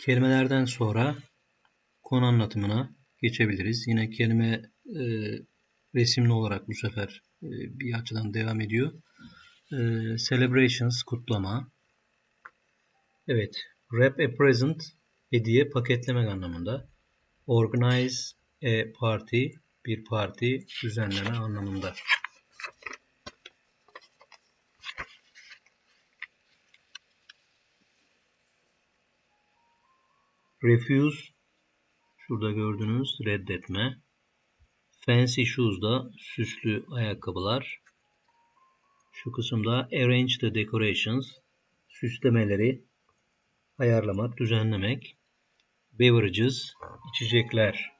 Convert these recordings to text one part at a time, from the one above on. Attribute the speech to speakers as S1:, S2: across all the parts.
S1: kelimelerden sonra konu anlatımına geçebiliriz. Yine kelime e, resimli olarak bu sefer e, bir açıdan devam ediyor. E, celebrations, kutlama. Evet, wrap a present, hediye paketlemek anlamında. Organize a party, bir parti düzenleme anlamında. Refuse, şurada gördüğünüz reddetme. Fancy shoes da süslü ayakkabılar. Şu kısımda arrange the decorations, süslemeleri ayarlamak, düzenlemek. Beverages, içecekler.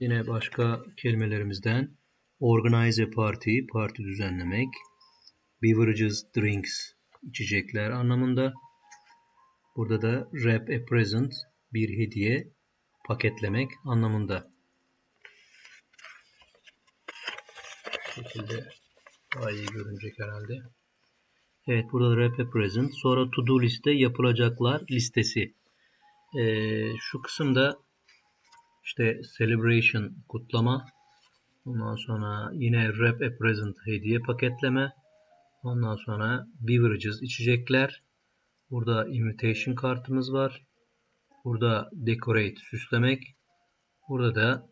S1: Yine başka kelimelerimizden organize a party, parti düzenlemek. Beverages, drinks, içecekler anlamında. Burada da wrap a present, bir hediye, paketlemek anlamında. Bu şekilde daha iyi görünecek herhalde. Evet burada wrap a present. Sonra to do liste yapılacaklar listesi. Ee, şu kısımda işte celebration kutlama. Ondan sonra yine wrap a present hediye paketleme. Ondan sonra beverages içecekler. Burada invitation kartımız var. Burada decorate süslemek. Burada da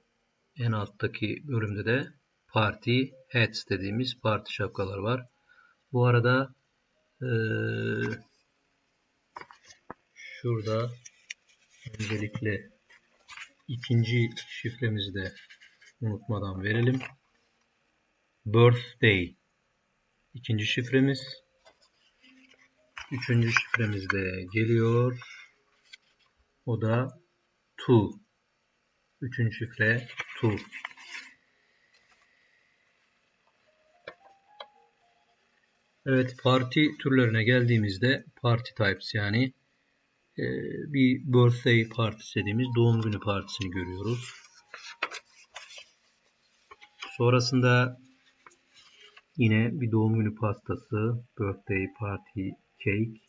S1: en alttaki bölümde de party hats dediğimiz parti şapkalar var. Bu arada ee, şurada öncelikle ikinci şifremizi de unutmadan verelim. Birthday ikinci şifremiz. Üçüncü şifremiz de geliyor. O da to. Üçüncü şifre to. Evet parti türlerine geldiğimizde party types yani e, bir birthday partisi dediğimiz doğum günü partisini görüyoruz. Sonrasında yine bir doğum günü pastası, birthday party cake,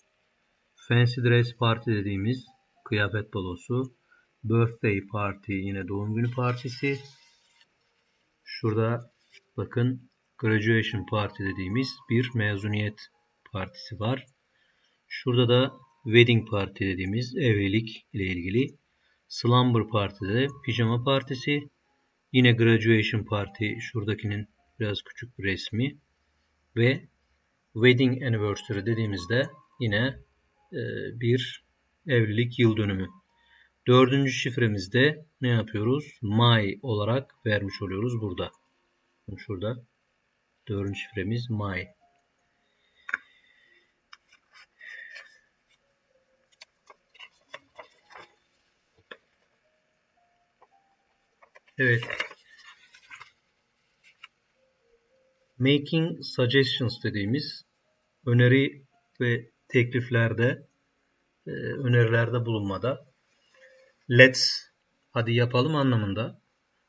S1: fancy dress party dediğimiz kıyafet balosu, birthday party yine doğum günü partisi. Şurada bakın graduation party dediğimiz bir mezuniyet partisi var. Şurada da wedding party dediğimiz evlilik ile ilgili. Slumber partide pijama partisi. Yine graduation party şuradakinin biraz küçük bir resmi. Ve wedding anniversary dediğimizde yine e, bir evlilik yıl dönümü. Dördüncü şifremizde ne yapıyoruz? My olarak vermiş oluyoruz burada. Şurada Dördüncü şifremiz my. Evet. Making suggestions dediğimiz öneri ve tekliflerde e, önerilerde bulunmada let's hadi yapalım anlamında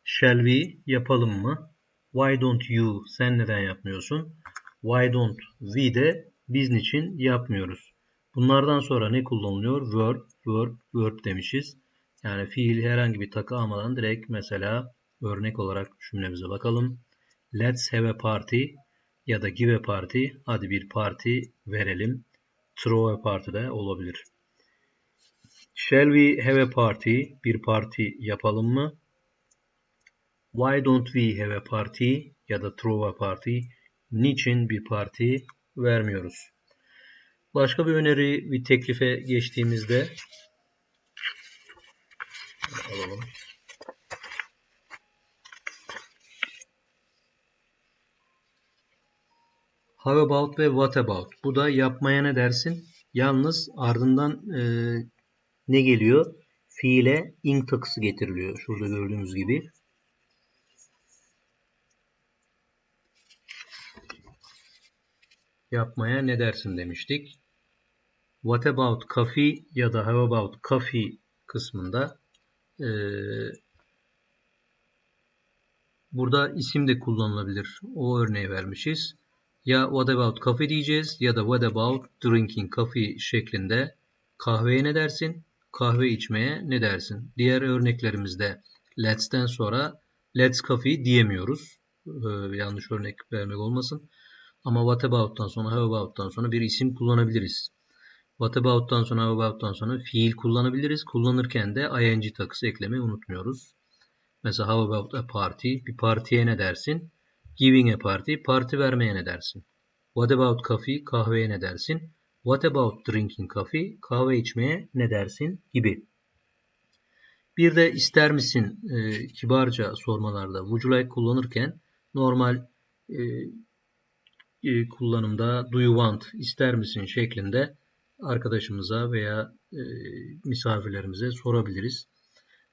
S1: shall we yapalım mı Why don't you? Sen neden yapmıyorsun? Why don't we de biz niçin yapmıyoruz? Bunlardan sonra ne kullanılıyor? Verb, verb, verb demişiz. Yani fiil herhangi bir takı almadan direkt mesela örnek olarak cümlemize bakalım. Let's have a party ya da give a party. Hadi bir parti verelim. Throw a party de olabilir. Shall we have a party? Bir parti yapalım mı? Why don't we have a party ya da throw a party? Niçin bir parti vermiyoruz? Başka bir öneri, bir teklife geçtiğimizde alalım. How about ve what about? Bu da yapmaya ne dersin? Yalnız ardından e, ne geliyor? Fiile ing takısı getiriliyor. Şurada gördüğünüz gibi. yapmaya ne dersin demiştik. What about coffee ya da how about coffee kısmında e, burada isim de kullanılabilir. O örneği vermişiz. Ya what about coffee diyeceğiz ya da what about drinking coffee şeklinde kahveye ne dersin? Kahve içmeye ne dersin? Diğer örneklerimizde let's'ten sonra let's coffee diyemiyoruz. Ee, yanlış örnek vermek olmasın. Ama what about'tan sonra how about'tan sonra bir isim kullanabiliriz. What about'tan sonra how about'tan sonra fiil kullanabiliriz. Kullanırken de ing takısı eklemeyi unutmuyoruz. Mesela how about a party? Bir partiye ne dersin? Giving a party. Parti vermeye ne dersin? What about coffee? Kahveye ne dersin? What about drinking coffee? Kahve içmeye ne dersin? Gibi. Bir de ister misin e, kibarca sormalarda would you like kullanırken normal e, e, kullanımda do you want ister misin şeklinde arkadaşımıza veya e, misafirlerimize sorabiliriz.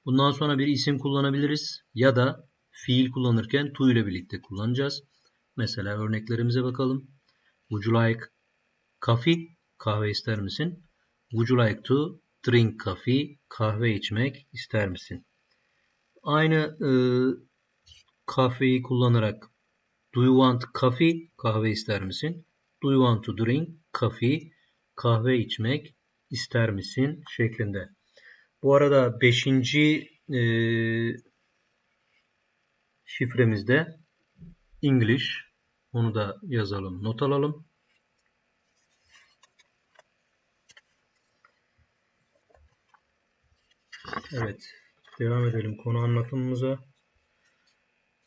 S1: Bundan sonra bir isim kullanabiliriz ya da fiil kullanırken to ile birlikte kullanacağız. Mesela örneklerimize bakalım. Would you like coffee? Kahve ister misin? Would you like to drink coffee? Kahve içmek ister misin? Aynı e, kahveyi kullanarak do you want coffee? Kahve ister misin? Do you want to drink coffee? Kahve içmek ister misin? şeklinde. Bu arada 5. E, şifremizde English. Onu da yazalım, not alalım. Evet, devam edelim konu anlatımımıza.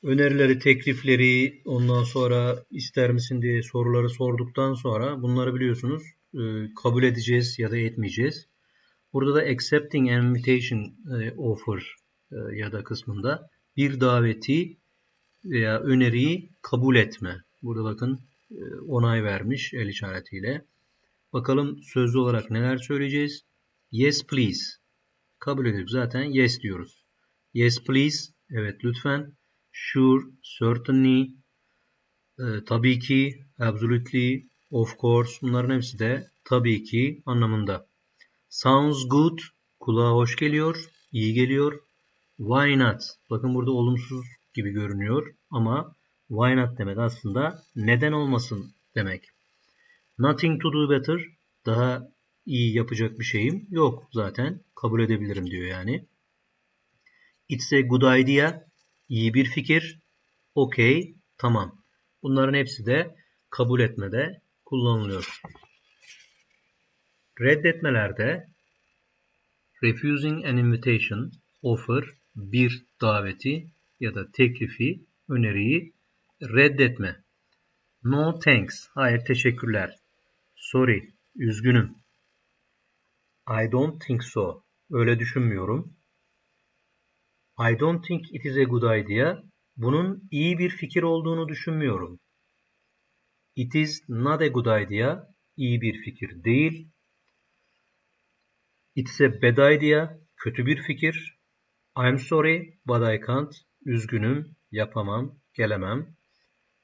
S1: Önerileri, teklifleri, ondan sonra ister misin diye soruları sorduktan sonra bunları biliyorsunuz e, kabul edeceğiz ya da etmeyeceğiz. Burada da accepting invitation e, offer e, ya da kısmında bir daveti veya öneriyi kabul etme. Burada bakın onay vermiş el işaretiyle. Bakalım sözlü olarak neler söyleyeceğiz. Yes please. Kabul ediyoruz zaten yes diyoruz. Yes please. Evet lütfen. Sure, certainly. E, tabii ki, absolutely, of course. Bunların hepsi de tabii ki anlamında. Sounds good. Kulağa hoş geliyor. iyi geliyor. Why not? Bakın burada olumsuz gibi görünüyor ama why not demek aslında neden olmasın demek. Nothing to do better. Daha iyi yapacak bir şeyim yok zaten. Kabul edebilirim diyor yani. It's a good idea. İyi bir fikir. Okay. Tamam. Bunların hepsi de kabul etmede kullanılıyor. Reddetmelerde refusing an invitation, offer, bir daveti ya da teklifi, öneriyi reddetme. No thanks, hayır teşekkürler. Sorry, üzgünüm. I don't think so, öyle düşünmüyorum. I don't think it is a good idea. Bunun iyi bir fikir olduğunu düşünmüyorum. It is not a good idea. İyi bir fikir değil. It's a bad idea. Kötü bir fikir. I'm sorry but I can't. Üzgünüm, yapamam, gelemem.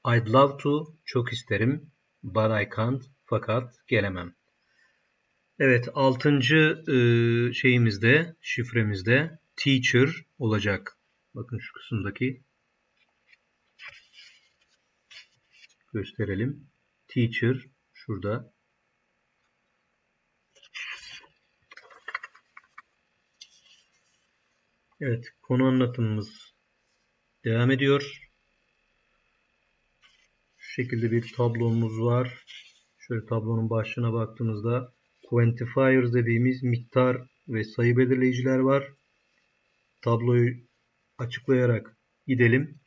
S1: I'd love to. Çok isterim. But I can't. Fakat gelemem. Evet, altıncı e, şeyimizde, şifremizde teacher olacak. Bakın şu kısımdaki gösterelim. Teacher şurada. Evet, konu anlatımımız devam ediyor. Şu şekilde bir tablomuz var. Şöyle tablonun başlığına baktığımızda quantifiers dediğimiz miktar ve sayı belirleyiciler var tabloyu açıklayarak gidelim.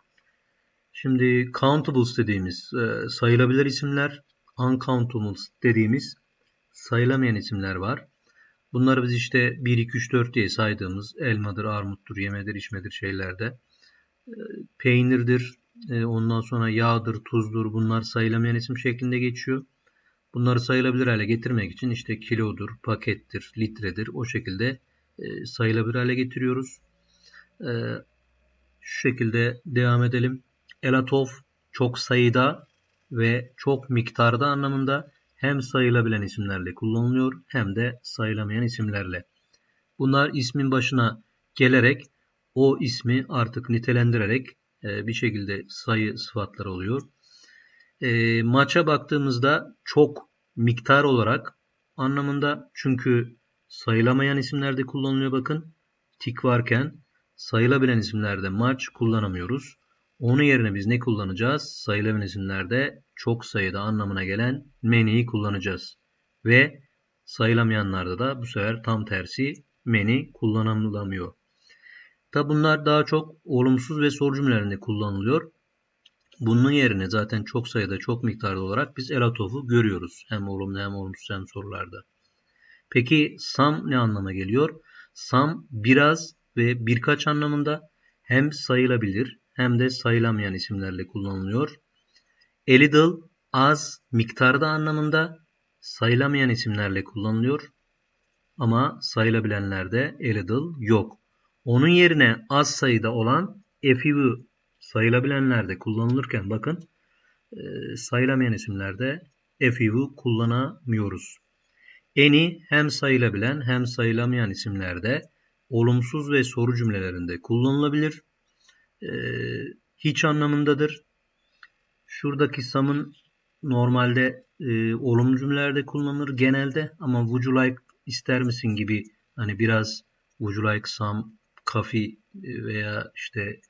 S1: Şimdi countables dediğimiz e, sayılabilir isimler, uncountables dediğimiz sayılamayan isimler var. Bunları biz işte 1, 2, 3, 4 diye saydığımız elmadır, armuttur, yemedir, içmedir şeylerde. E, peynirdir, e, ondan sonra yağdır, tuzdur bunlar sayılamayan isim şeklinde geçiyor. Bunları sayılabilir hale getirmek için işte kilodur, pakettir, litredir o şekilde sayılabilir hale getiriyoruz. Ee, şu şekilde devam edelim. Elatov çok sayıda ve çok miktarda anlamında hem sayılabilen isimlerle kullanılıyor hem de sayılamayan isimlerle. Bunlar ismin başına gelerek o ismi artık nitelendirerek e, bir şekilde sayı sıfatları oluyor. E, maça baktığımızda çok miktar olarak anlamında çünkü sayılamayan isimlerde kullanılıyor bakın. Tik varken sayılabilen isimlerde maç kullanamıyoruz. Onun yerine biz ne kullanacağız? Sayılabilen isimlerde çok sayıda anlamına gelen many'yi kullanacağız. Ve sayılamayanlarda da bu sefer tam tersi many kullanılamıyor. Tabi bunlar daha çok olumsuz ve soru cümlelerinde kullanılıyor. Bunun yerine zaten çok sayıda çok miktarda olarak biz elatof'u görüyoruz. Hem olumlu hem olumsuz hem sorularda. Peki some ne anlama geliyor? Some biraz ve birkaç anlamında hem sayılabilir hem de sayılamayan isimlerle kullanılıyor. A little az miktarda anlamında sayılamayan isimlerle kullanılıyor. Ama sayılabilenlerde a little yok. Onun yerine az sayıda olan a few sayılabilenlerde kullanılırken bakın e, sayılamayan isimlerde a few kullanamıyoruz. Any hem sayılabilen hem sayılamayan isimlerde olumsuz ve soru cümlelerinde kullanılabilir. E, hiç anlamındadır. Şuradaki sam'ın normalde e, olumlu cümlelerde kullanılır genelde ama would you like ister misin gibi hani biraz would you like some coffee veya işte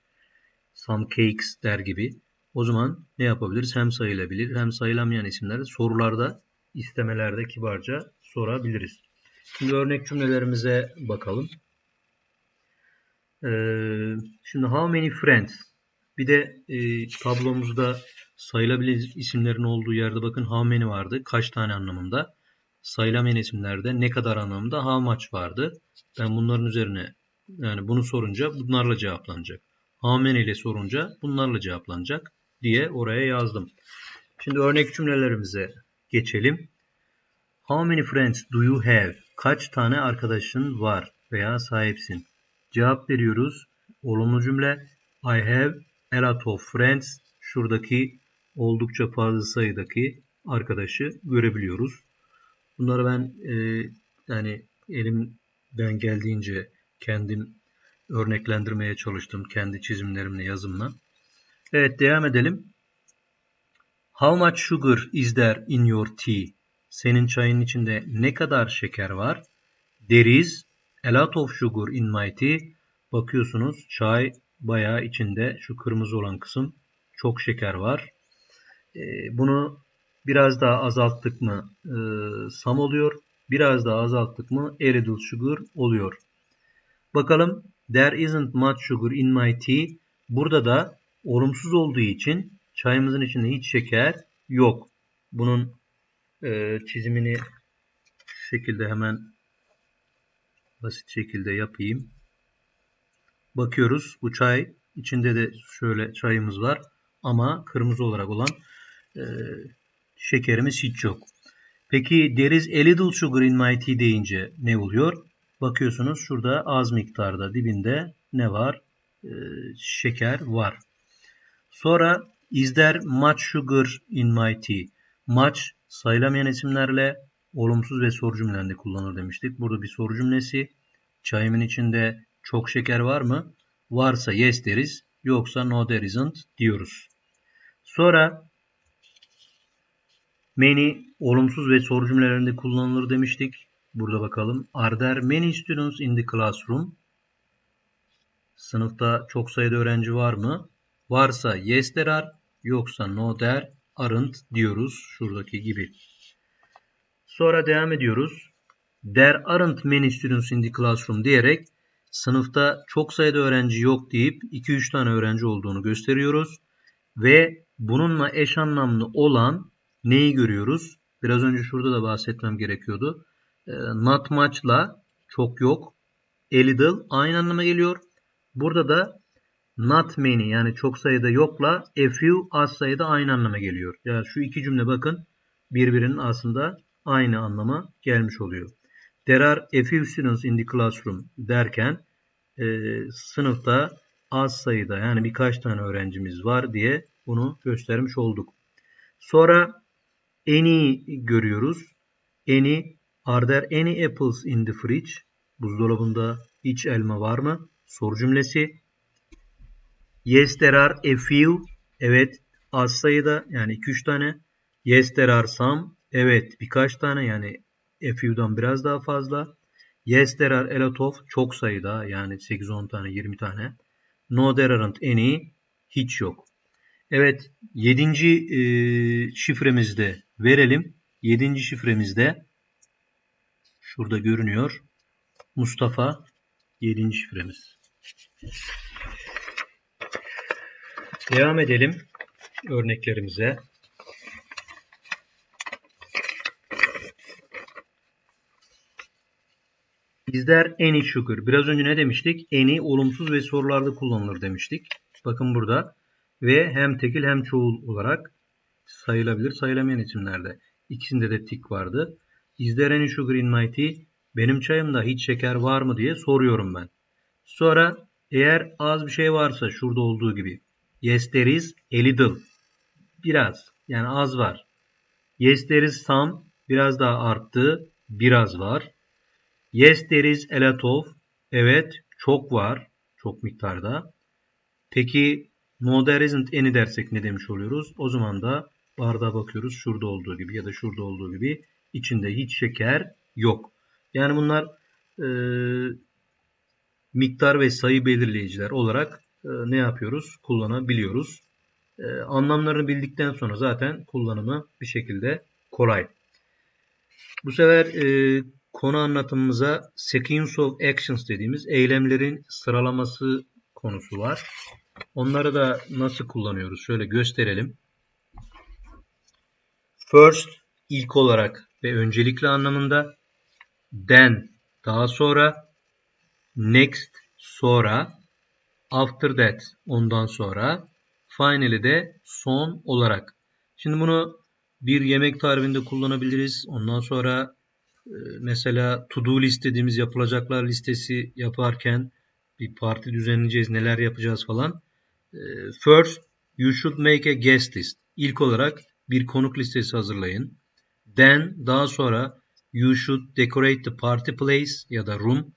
S1: some cakes der gibi o zaman ne yapabiliriz? Hem sayılabilir hem sayılamayan isimlerde sorularda istemelerde kibarca sorabiliriz. Şimdi örnek cümlelerimize bakalım. Ee, şimdi how many friends? Bir de e, tablomuzda sayılabilir isimlerin olduğu yerde bakın how many vardı. Kaç tane anlamında. Sayılamayan isimlerde ne kadar anlamında how much vardı. Ben bunların üzerine yani bunu sorunca bunlarla cevaplanacak. How many ile sorunca bunlarla cevaplanacak diye oraya yazdım. Şimdi örnek cümlelerimize geçelim. How many friends do you have? Kaç tane arkadaşın var veya sahipsin? Cevap veriyoruz. Olumlu cümle. I have a lot of friends. Şuradaki oldukça fazla sayıdaki arkadaşı görebiliyoruz. Bunları ben e, yani elimden geldiğince kendim örneklendirmeye çalıştım. Kendi çizimlerimle, yazımla. Evet devam edelim. How much sugar is there in your tea? Senin çayın içinde ne kadar şeker var? There is a lot of sugar in my tea. Bakıyorsunuz çay bayağı içinde şu kırmızı olan kısım çok şeker var. E, bunu biraz daha azalttık mı e, sam oluyor. Biraz daha azalttık mı little sugar oluyor. Bakalım there isn't much sugar in my tea. Burada da olumsuz olduğu için çayımızın içinde hiç şeker yok. Bunun e, çizimini şekilde hemen basit şekilde yapayım. Bakıyoruz bu çay içinde de şöyle çayımız var ama kırmızı olarak olan e, şekerimiz hiç yok. Peki there is a little sugar in my tea deyince ne oluyor? Bakıyorsunuz şurada az miktarda dibinde ne var? E, şeker var. Sonra is there much sugar in my tea? Much sayılamayan isimlerle olumsuz ve soru cümlelerinde kullanılır demiştik. Burada bir soru cümlesi. Çayımın içinde çok şeker var mı? Varsa yes deriz. Yoksa no there isn't diyoruz. Sonra many olumsuz ve soru cümlelerinde kullanılır demiştik. Burada bakalım. Are there many students in the classroom? Sınıfta çok sayıda öğrenci var mı? Varsa yes there are. Yoksa no there aren't diyoruz. Şuradaki gibi. Sonra devam ediyoruz. There aren't many students in the classroom diyerek sınıfta çok sayıda öğrenci yok deyip 2-3 tane öğrenci olduğunu gösteriyoruz. Ve bununla eş anlamlı olan neyi görüyoruz? Biraz önce şurada da bahsetmem gerekiyordu. Ee, not much'la çok yok. A little aynı anlama geliyor. Burada da not many yani çok sayıda yokla a few az sayıda aynı anlama geliyor. Yani şu iki cümle bakın birbirinin aslında aynı anlama gelmiş oluyor. There are a few students in the classroom derken e, sınıfta az sayıda yani birkaç tane öğrencimiz var diye bunu göstermiş olduk. Sonra any görüyoruz. Any are there any apples in the fridge? Buzdolabında hiç elma var mı? Soru cümlesi. Yes there are a few. Evet az sayıda yani 2-3 tane. Yes there are some. Evet birkaç tane yani a biraz daha fazla. Yes there are a lot of çok sayıda yani 8-10 tane 20 tane. No there aren't any hiç yok. Evet 7. E, şifremizde verelim. 7. şifremizde şurada görünüyor. Mustafa 7. şifremiz. Devam edelim örneklerimize. İzler any sugar. Biraz önce ne demiştik? Any olumsuz ve sorularda kullanılır demiştik. Bakın burada. Ve hem tekil hem çoğul olarak sayılabilir sayılamayan isimlerde. İkisinde de tik vardı. Is there any sugar in my tea? Benim çayımda hiç şeker var mı diye soruyorum ben. Sonra eğer az bir şey varsa şurada olduğu gibi. Yes there is a little. Biraz. Yani az var. Yes there is some. Biraz daha arttı. Biraz var. Yes there is a lot of. Evet çok var. Çok miktarda. Peki no there isn't any dersek ne demiş oluyoruz? O zaman da bardağa bakıyoruz. Şurada olduğu gibi ya da şurada olduğu gibi içinde hiç şeker yok. Yani bunlar e, miktar ve sayı belirleyiciler olarak e, ne yapıyoruz? Kullanabiliyoruz. E, anlamlarını bildikten sonra zaten kullanımı bir şekilde kolay. Bu sefer e, konu anlatımımıza sequence of actions dediğimiz eylemlerin sıralaması konusu var. Onları da nasıl kullanıyoruz? Şöyle gösterelim. First ilk olarak ve öncelikli anlamında then daha sonra next sonra after that ondan sonra finally de son olarak. Şimdi bunu bir yemek tarifinde kullanabiliriz. Ondan sonra mesela to do list dediğimiz yapılacaklar listesi yaparken bir parti düzenleyeceğiz, neler yapacağız falan. E, first, you should make a guest list. İlk olarak bir konuk listesi hazırlayın. Then, daha sonra you should decorate the party place ya da room.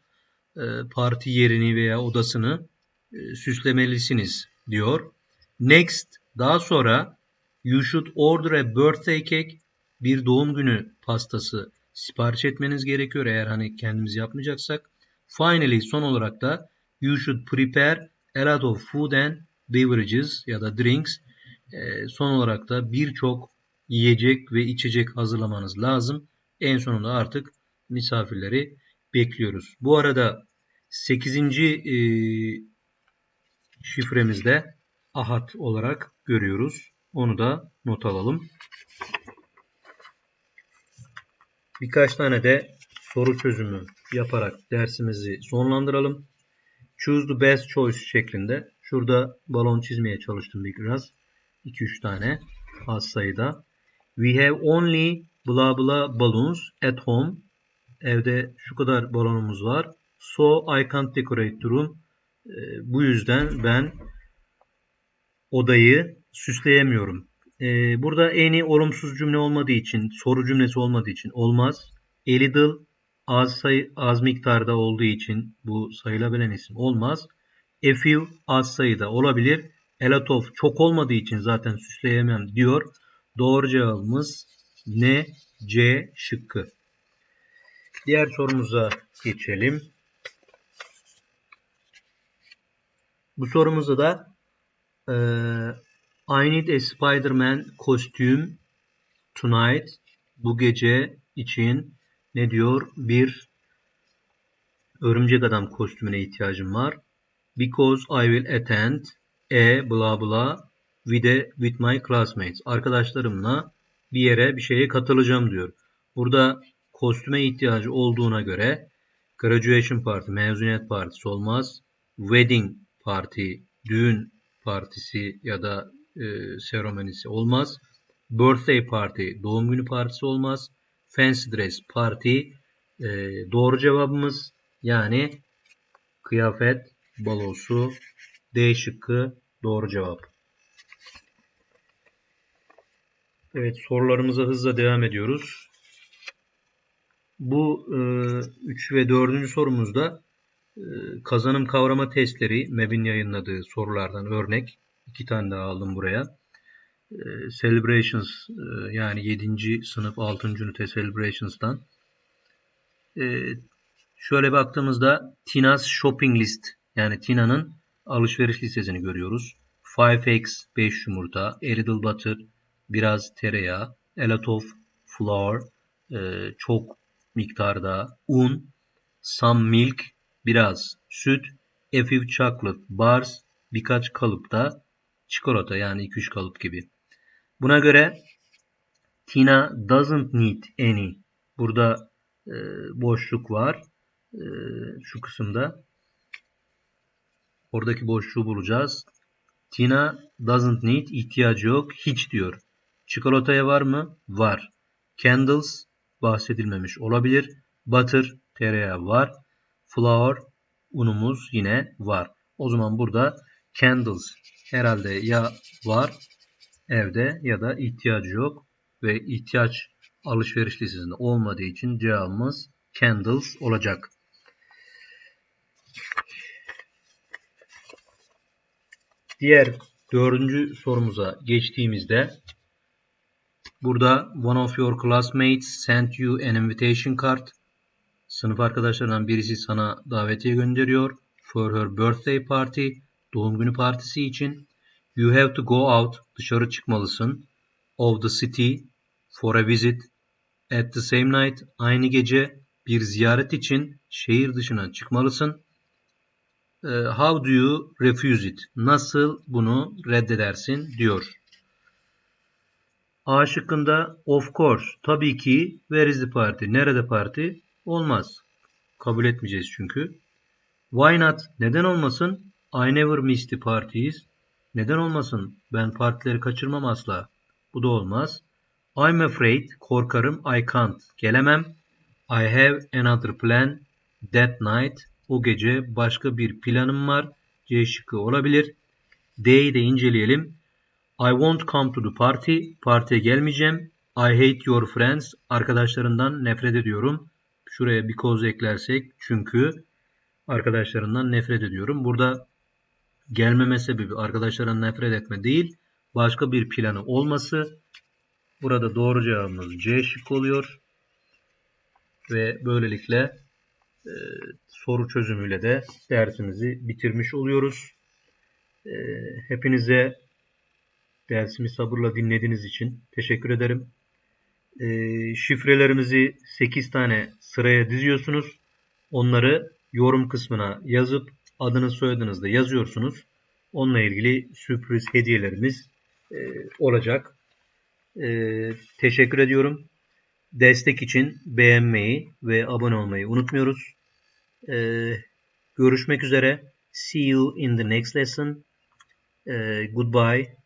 S1: E, parti yerini veya odasını süslemelisiniz diyor. Next, daha sonra you should order a birthday cake. Bir doğum günü pastası sipariş etmeniz gerekiyor eğer hani kendimiz yapmayacaksak. Finally son olarak da you should prepare a lot of food and beverages ya da drinks. E, son olarak da birçok yiyecek ve içecek hazırlamanız lazım. En sonunda artık misafirleri bekliyoruz. Bu arada 8. E, şifremizde ahat olarak görüyoruz. Onu da not alalım. Birkaç tane de soru çözümü yaparak dersimizi sonlandıralım. Choose the best choice şeklinde. Şurada balon çizmeye çalıştım biraz. 2-3 tane az sayıda. We have only blah blah balloons at home. Evde şu kadar balonumuz var. So I can't decorate the room. Ee, bu yüzden ben odayı süsleyemiyorum. Ee, burada eni olumsuz cümle olmadığı için, soru cümlesi olmadığı için olmaz. A little az sayı az miktarda olduğu için bu sayılabilen isim olmaz. A few az sayıda olabilir. A lot of çok olmadığı için zaten süsleyemem diyor. Doğru cevabımız ne? C şıkkı. Diğer sorumuza geçelim. Bu sorumuzda da e, I need a Spider-Man kostüm tonight. Bu gece için ne diyor? Bir örümcek adam kostümüne ihtiyacım var. Because I will attend a bla bla with, a, with my classmates. Arkadaşlarımla bir yere bir şeye katılacağım diyor. Burada kostüme ihtiyacı olduğuna göre graduation party, mezuniyet partisi olmaz. Wedding party, düğün partisi ya da e, seremonisi olmaz. Birthday party, doğum günü partisi olmaz. Fancy dress party e, doğru cevabımız yani kıyafet balosu D şıkkı doğru cevap. Evet sorularımıza hızla devam ediyoruz. Bu 3 e, ve 4. sorumuzda e, kazanım kavrama testleri MEB'in yayınladığı sorulardan örnek. İki tane daha aldım buraya. e, Celebrations e, yani 7. sınıf 6. ünite Celebrations'tan e, şöyle baktığımızda Tina's Shopping List yani Tina'nın alışveriş listesini görüyoruz. 5 eggs 5 yumurta, a little butter biraz tereyağı, a lot of flour e, çok miktarda un, some milk biraz süt, a few chocolate bars birkaç kalıpta çikolata yani 2-3 kalıp gibi. Buna göre Tina doesn't need any. Burada e, boşluk var. E, şu kısımda. Oradaki boşluğu bulacağız. Tina doesn't need ihtiyacı yok. Hiç diyor. Çikolataya var mı? Var. Candles bahsedilmemiş olabilir. Butter tereyağı var. Flour unumuz yine var. O zaman burada candles herhalde ya var evde ya da ihtiyacı yok ve ihtiyaç alışveriş listesinde olmadığı için cevabımız candles olacak. Diğer dördüncü sorumuza geçtiğimizde burada one of your classmates sent you an invitation card. Sınıf arkadaşlarından birisi sana davetiye gönderiyor. For her birthday party. Doğum günü partisi için. You have to go out. Dışarı çıkmalısın. Of the city. For a visit. At the same night. Aynı gece bir ziyaret için şehir dışına çıkmalısın. Ee, how do you refuse it? Nasıl bunu reddedersin diyor. A şıkkında of course tabii ki where is the party? Nerede parti? Olmaz. Kabul etmeyeceğiz çünkü. Why not? Neden olmasın? I never miss the parties. Neden olmasın? Ben partileri kaçırmam asla. Bu da olmaz. I'm afraid. Korkarım. I can't. Gelemem. I have another plan that night. O gece başka bir planım var. C şıkkı olabilir. D'yi de inceleyelim. I won't come to the party. Partiye gelmeyeceğim. I hate your friends. Arkadaşlarından nefret ediyorum. Şuraya because eklersek çünkü arkadaşlarından nefret ediyorum. Burada gelmeme sebebi arkadaşlarından nefret etme değil. Başka bir planı olması. Burada doğru cevabımız C şık oluyor. Ve böylelikle e, soru çözümüyle de dersimizi bitirmiş oluyoruz. E, hepinize dersimi sabırla dinlediğiniz için teşekkür ederim. E, şifrelerimizi 8 tane sıraya diziyorsunuz. Onları yorum kısmına yazıp adını soyadınızı da yazıyorsunuz. Onunla ilgili sürpriz hediyelerimiz e, olacak. E, teşekkür ediyorum. Destek için beğenmeyi ve abone olmayı unutmuyoruz. Ee, görüşmek üzere. See you in the next lesson. Ee, goodbye.